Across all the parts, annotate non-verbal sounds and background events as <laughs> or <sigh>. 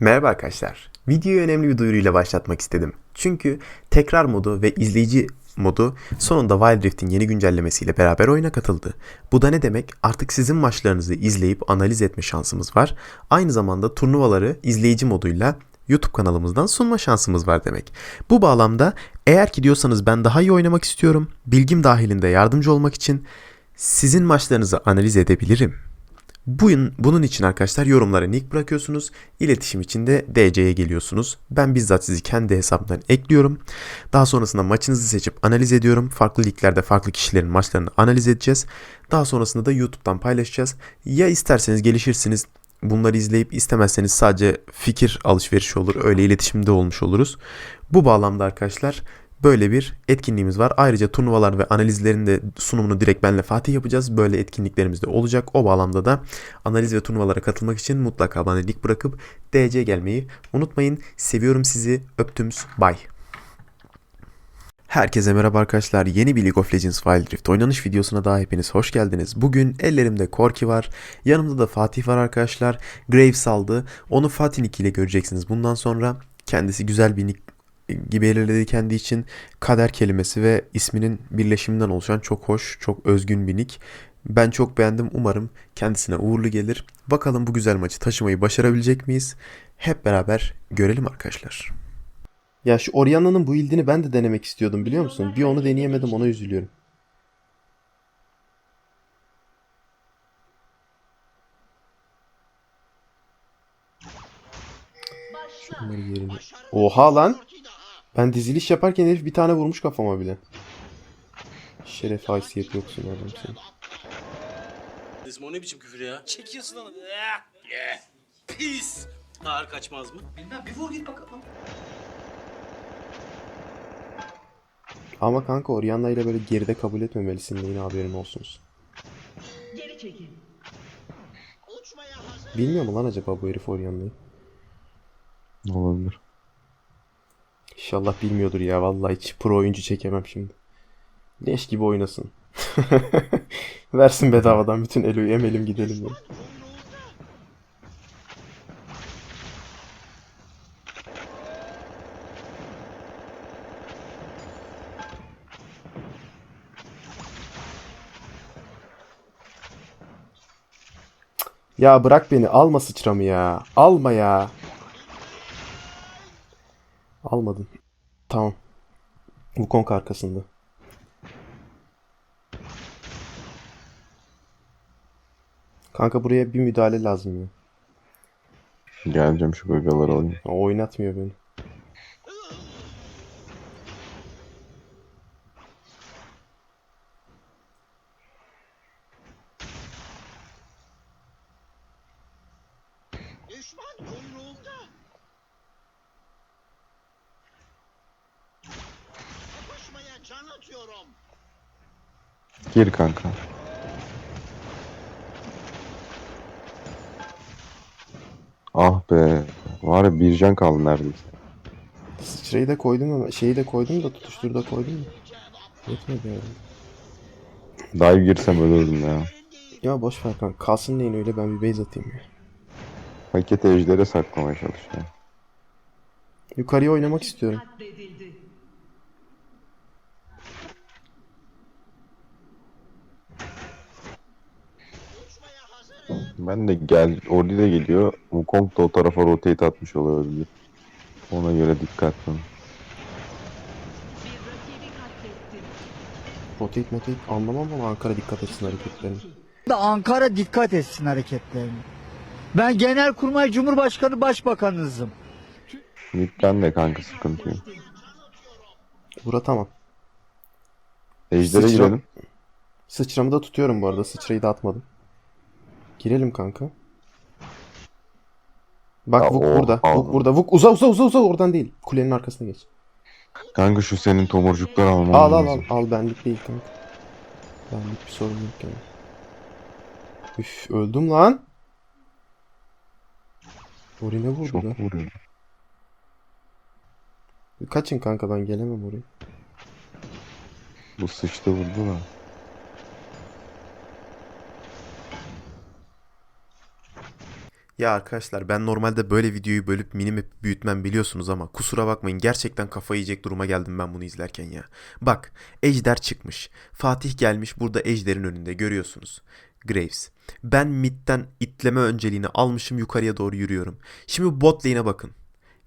Merhaba arkadaşlar. Videoyu önemli bir duyuruyla başlatmak istedim. Çünkü tekrar modu ve izleyici modu sonunda Wild Rift'in yeni güncellemesiyle beraber oyuna katıldı. Bu da ne demek? Artık sizin maçlarınızı izleyip analiz etme şansımız var. Aynı zamanda turnuvaları izleyici moduyla YouTube kanalımızdan sunma şansımız var demek. Bu bağlamda eğer ki diyorsanız ben daha iyi oynamak istiyorum, bilgim dahilinde yardımcı olmak için sizin maçlarınızı analiz edebilirim. Bugün, bunun için arkadaşlar yorumlara nick bırakıyorsunuz. İletişim için de DC'ye geliyorsunuz. Ben bizzat sizi kendi hesabımdan ekliyorum. Daha sonrasında maçınızı seçip analiz ediyorum. Farklı liglerde farklı kişilerin maçlarını analiz edeceğiz. Daha sonrasında da YouTube'dan paylaşacağız. Ya isterseniz gelişirsiniz. Bunları izleyip istemezseniz sadece fikir alışverişi olur. Öyle iletişimde olmuş oluruz. Bu bağlamda arkadaşlar Böyle bir etkinliğimiz var. Ayrıca turnuvalar ve analizlerin de sunumunu direkt benle Fatih yapacağız. Böyle etkinliklerimiz de olacak. O bağlamda da analiz ve turnuvalara katılmak için mutlaka bana link bırakıp DC gelmeyi unutmayın. Seviyorum sizi. Öptümüz. Bye. Herkese merhaba arkadaşlar. Yeni bir League of Legends Wild Rift oynanış videosuna daha hepiniz hoş geldiniz. Bugün ellerimde Korki var. Yanımda da Fatih var arkadaşlar. Graves aldı. Onu Fatih ile göreceksiniz bundan sonra. Kendisi güzel bir nick belirlediği kendi için kader kelimesi ve isminin birleşiminden oluşan çok hoş, çok özgün bir nick. Ben çok beğendim. Umarım kendisine uğurlu gelir. Bakalım bu güzel maçı taşımayı başarabilecek miyiz? Hep beraber görelim arkadaşlar. Ya şu Orianna'nın bu ildini ben de denemek istiyordum biliyor musun? Bir onu deneyemedim ona üzülüyorum. Oha lan! Ben diziliş yaparken herif bir tane vurmuş kafama bile. Şeref haysiyet yoksun adam sen. Dedim o ne biçim küfür ya? Çekiyorsun onu. Eh, Pis. Ağır kaçmaz mı? Bilmem bir vur git bakalım. Ama kanka Orianna ile böyle geride kabul etmemelisin de yine haberin olsun. Geri çekil. Bilmiyor mu lan acaba bu herif Orianna'yı? Olabilir. İnşallah bilmiyordur ya vallahi hiç pro oyuncu çekemem şimdi. Leş gibi oynasın. <laughs> Versin bedavadan bütün Elo'yu emelim gidelim ya. Ya bırak beni alma sıçramı ya. Alma ya. Almadın. Tamam. Wukong arkasında. Kanka buraya bir müdahale lazım ya. Geleceğim şu gagaları alayım. O oynatmıyor beni. Gir kanka. Ah be. Var ya bir can kaldı neredeyse. Sıçrayı da koydum ama şeyi de koydum da tutuşturu da koydum da. Yetmedi yani. Dive girsem ölürdüm ya. Ya boş ver kanka. Kalsın neyin öyle ben bir base atayım ya. Paketi ejdere saklamaya çalışıyor. Yukarıya oynamak istiyorum. Katledildi. Ben de gel, Ordi de geliyor. Wukong da o tarafa rotate atmış olabilir. Ona göre dikkatli olun. Bir rakibi katletti. Rotate motate anlamam ama Ankara dikkat etsin hareketlerine. da Ankara dikkat etsin hareketlerine. Ben Genelkurmay Cumhurbaşkanı Başbakanınızım. Midden de kanka sıkıntı yok. Bura tamam. Ejder'e Sıçra- girelim. Sıçramı da tutuyorum bu arada. Sıçrayı da atmadım. Girelim kanka. Bak Ya Vuk o- burada. al. Vuk burada. Vuk uza uza uza uza oradan değil. Kulenin arkasına geç. Kanka şu senin tomurcukları alman Al al al. Al benlik değil kanka. Benlik bir sorun yok yani. Üf öldüm lan. Orine vurdu Çok lan. vuruyor. Kaçın kanka ben gelemem oraya. Bu sıçtı vurdu da. Ya arkadaşlar ben normalde böyle videoyu bölüp minimap büyütmem biliyorsunuz ama kusura bakmayın gerçekten kafayı yiyecek duruma geldim ben bunu izlerken ya. Bak Ejder çıkmış. Fatih gelmiş burada Ejder'in önünde görüyorsunuz. Graves. Ben midden itleme önceliğini almışım yukarıya doğru yürüyorum. Şimdi bot lane'e bakın.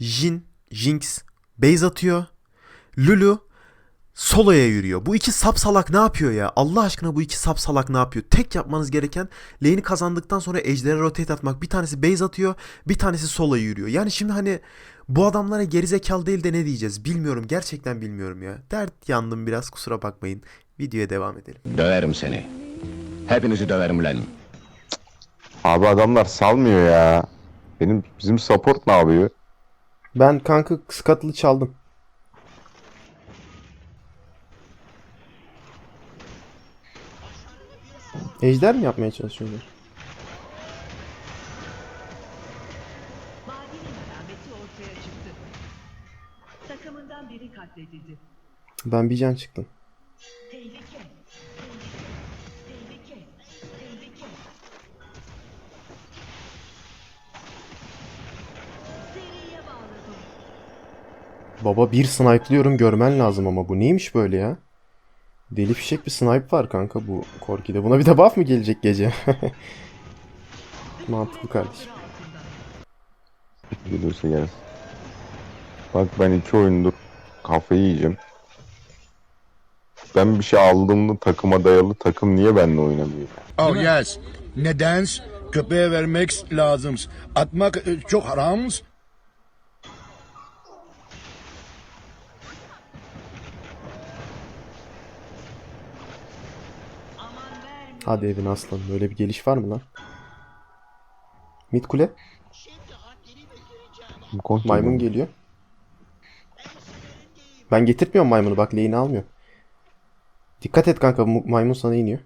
Jin, Jinx base atıyor. Lulu soloya yürüyor. Bu iki sap salak ne yapıyor ya? Allah aşkına bu iki sap salak ne yapıyor? Tek yapmanız gereken lane'i kazandıktan sonra ejderha rotate atmak. Bir tanesi base atıyor, bir tanesi soloya yürüyor. Yani şimdi hani bu adamlara gerizekalı değil de ne diyeceğiz? Bilmiyorum. Gerçekten bilmiyorum ya. Dert yandım biraz kusura bakmayın. Videoya devam edelim. Döverim seni. Hepinizi döverim lan. Abi adamlar salmıyor ya. Benim bizim support ne yapıyor? Ben kanka skatılı çaldım. Ejder mi yapmaya çalışıyorlar? Ben bir can çıktım. Tehlike. Tehlike. Tehlike. Tehlike. Seriye bağladım. Baba bir snipe'lıyorum görmen lazım ama bu neymiş böyle ya? Deli fişek bir snipe var kanka bu Korki'de. Buna bir de buff mı gelecek gece? <laughs> Mantıklı kardeşim. Gelirse gelsin. Bak ben iki oyundur kafayı yiyeceğim. Ben bir şey aldığımda takıma dayalı takım niye benimle oynamıyor? Oh yes. Neden? Köpeğe vermek lazım. Atmak e, çok haram. Hadi evin aslan. Böyle bir geliş var mı lan? Mid kule. Maymun geliyor. Ben getirtmiyorum maymunu bak lane'i almıyor. Dikkat et kanka mu- maymun sana iniyor.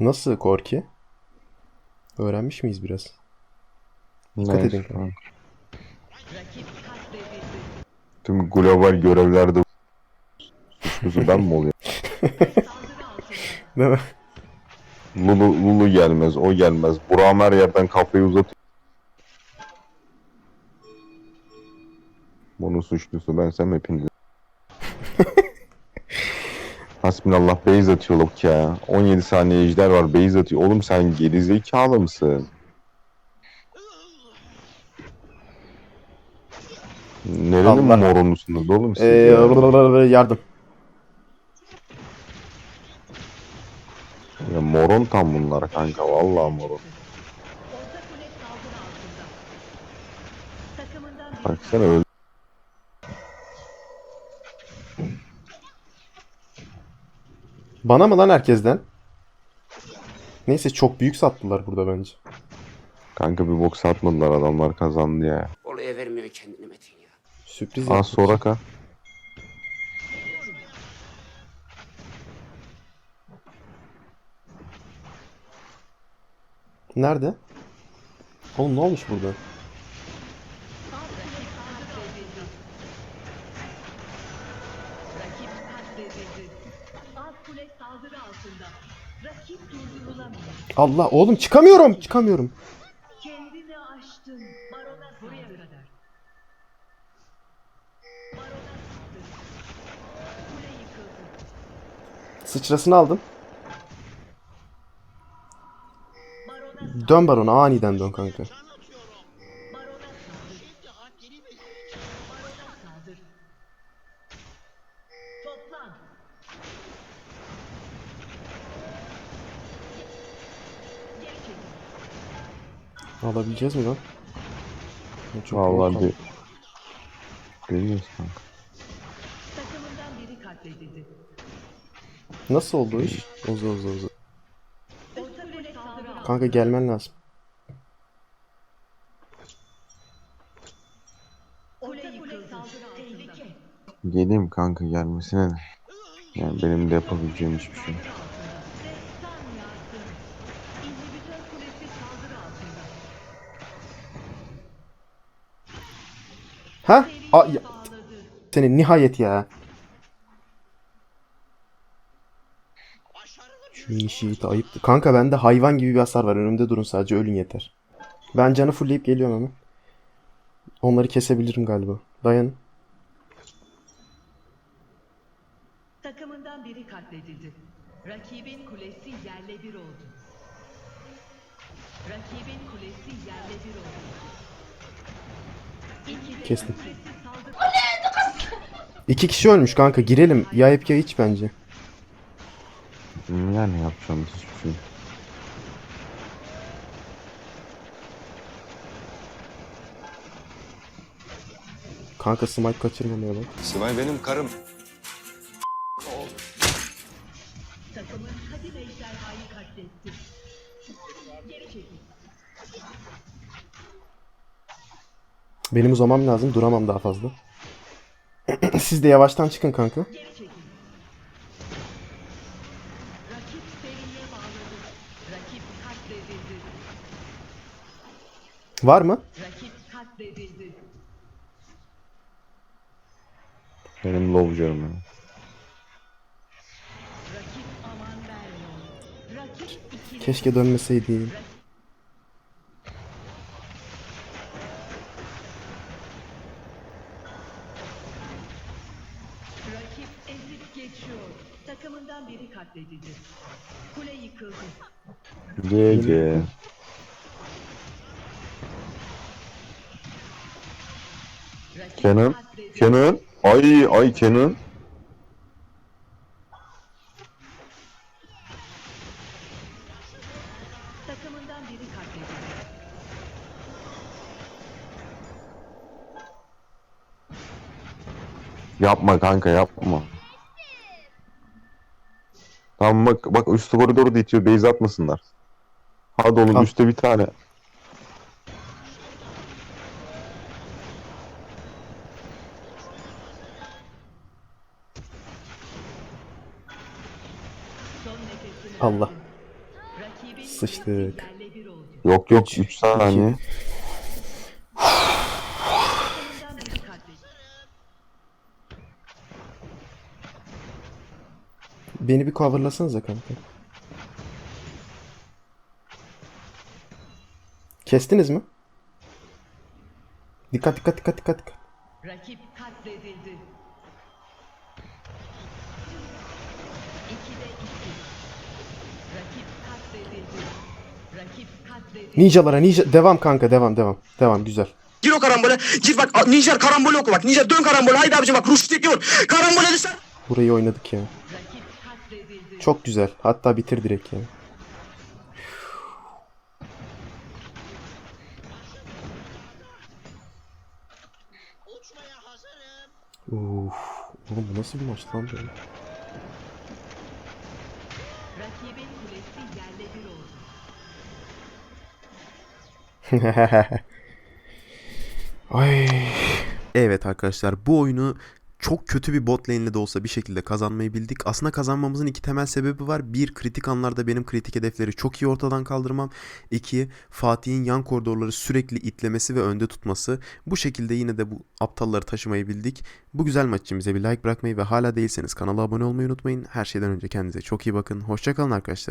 Nasıl Korki? Öğrenmiş miyiz biraz? Dikkat Neyse, edin kanka. Tüm global görevlerde suçlusu ben mi oluyorum? <laughs> Değil mi? Lulu, Lulu gelmez, o gelmez. Burak'ım her yerden kafayı uzatıyor. Bunun suçlusu bensem hepiniz. Hasbinallah base atıyor lok ya. 17 saniye ejder var base atıyor. Oğlum sen gerizekalı mısın? Nerenin Allah. moronusunuz oğlum siz Ee, ya? yardım. ya? Moron tam bunlar kanka vallahi moron. Baksana öyle. Bana mı lan herkesten? Neyse çok büyük sattılar burada bence. Kanka bir box atmadılar adamlar kazandı ya. Olaya vermiyor kendini Metin ya. Sürpriz Aa yaptık. Soraka. Nerede? Oğlum ne olmuş burada? Allah oğlum çıkamıyorum çıkamıyorum. Sıçrasını aldım. Dön barona aniden dön kanka. Alabileceğiz mi lan? Ya Çok Vallahi bir... Görüyoruz kanka. Takımından biri katledildi. Nasıl oldu o iş? Uza uza uza. Orta kule saldırı altında. Kanka gelmen lazım. Kule yıkıldı. Tehlike. Geleyim kanka gelmesine de. Yani benim de yapabileceğim hiçbir şey yok. Ha? A- ya- senin nihayet ya. Şu inişiyeti ayıptı. Kanka bende hayvan gibi bir hasar var. Önümde durun sadece ölün yeter. Ben canı fullleyip geliyorum hemen. Onları kesebilirim galiba. Dayanın. Takımından biri katledildi. Rakibin kulesi yerle bir oldu. Rakibin kulesi yerle bir oldu. Kestim. İki kişi ölmüş kanka. Girelim. Ya hep ya hiç bence. Yani yapacağımız hiçbir şey. Kanka smite kaçırmamaya bak. Sivay benim karım. takımın kadim ejderhayı katletti. Geri çekil. Benim uzamam lazım. Duramam daha fazla. <clears throat> Siz de yavaştan çıkın kanka. Var mı? Benim low canım ya. Keşke dönmeseydi. Rakip Kenan. Kenan. Ay ay Kenan. Takımından biri katledildi. Yapma kanka yapma. Tamam bak bak üstü koridoru da itiyor. Base atmasınlar. Hadi oğlum Tamam. üstte bir tane. Allah. Sıçtık. Yok yok 3 saniye. Beni bir coverlasanıza kanka. Kestiniz mi? Dikkat dikkat dikkat dikkat. dikkat. Rakip katledildi. İkide iki. Rakip katledildi. Rakip katledildi. Ninjalara ninja devam kanka devam devam. Devam güzel. Gir o karambole. Gir bak Nijer karambole oku bak. Nijer dön karambole. Haydi abicim bak Ruş tekliyor. Karambole düşer. Burayı oynadık ya. Rakip katledildi. Çok güzel. Hatta bitir direkt ya. uçmaya Uf. Oğlum bu nasıl bir maç lan böyle? Rakibin kulesi yerle bir oldu. <laughs> Ay. Evet arkadaşlar bu oyunu çok kötü bir bot lane'le de olsa bir şekilde kazanmayı bildik. Aslında kazanmamızın iki temel sebebi var. Bir, kritik anlarda benim kritik hedefleri çok iyi ortadan kaldırmam. İki, Fatih'in yan koridorları sürekli itlemesi ve önde tutması. Bu şekilde yine de bu aptalları taşımayı bildik. Bu güzel maç için bize bir like bırakmayı ve hala değilseniz kanala abone olmayı unutmayın. Her şeyden önce kendinize çok iyi bakın. Hoşçakalın arkadaşlar.